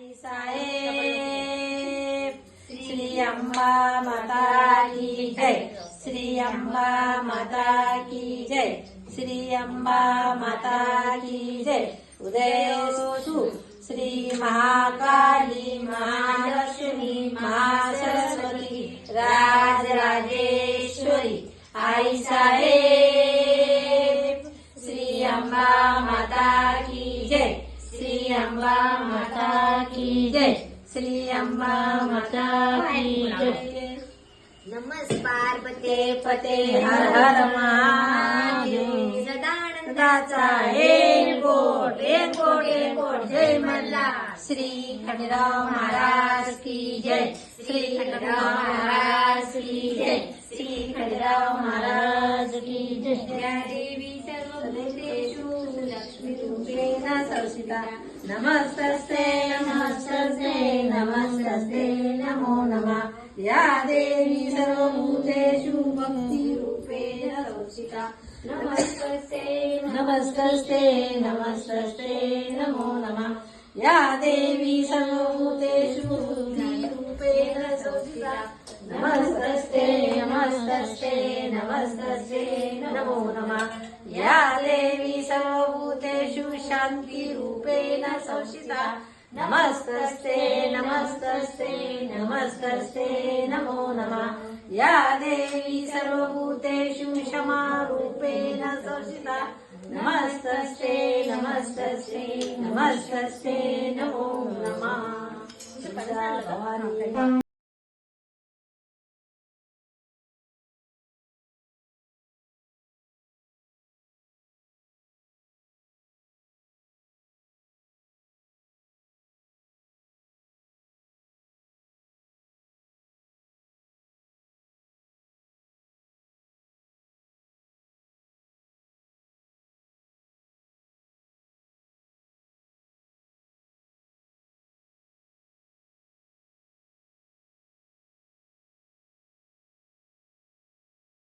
సాయి శ్రీ అంబా మాతా కీ జై శ్రీ అంబా మాతా కీ జై శ్రీ అంబా మాతా కీ జై ఉదయసు శ్రీ మహాకాళి మహాలక్ష్మి మహాసరస్వతి రాజరాజేశ్వరి ఐ సాయే अंबा माता की जय श्री अंबा माता की जय नमस् पार्वते पते हर हर महादेव. सदानंदाचा एक कोट एक कोट एक कोट जय मल्हार श्री खंडराव महाराज की जय. श्री खंडराव महाराज की जय. श्री खंडराव महाराज की जय. लक्ष्मीरूपेण संस्थिता नमस्तस्ते नमस्तस्ते नमो नमः। या देवी सर्वभूतेषु भक्तिरूपेण संस्थिता नमस्ते नमस्तस्ते नमस्तस्ते, नमो नमः। या देवी सर्वभूतेषु बुद्धिरूपेण संस्थिता नमस्तस्ते नमस्तस्ते नमो नमः। या देवी सर्वभूतेषु शान्तिरूपेण संस्थिता। नमस्तस्ते नमस्तस्ते नमस्तस्ते नमो नमः। या देवी सर्वभूतेषु क्षमारूपेण संस्थिता। नमस्तस्ते नमस्तस्ते नमस्तस्ते नमो नमः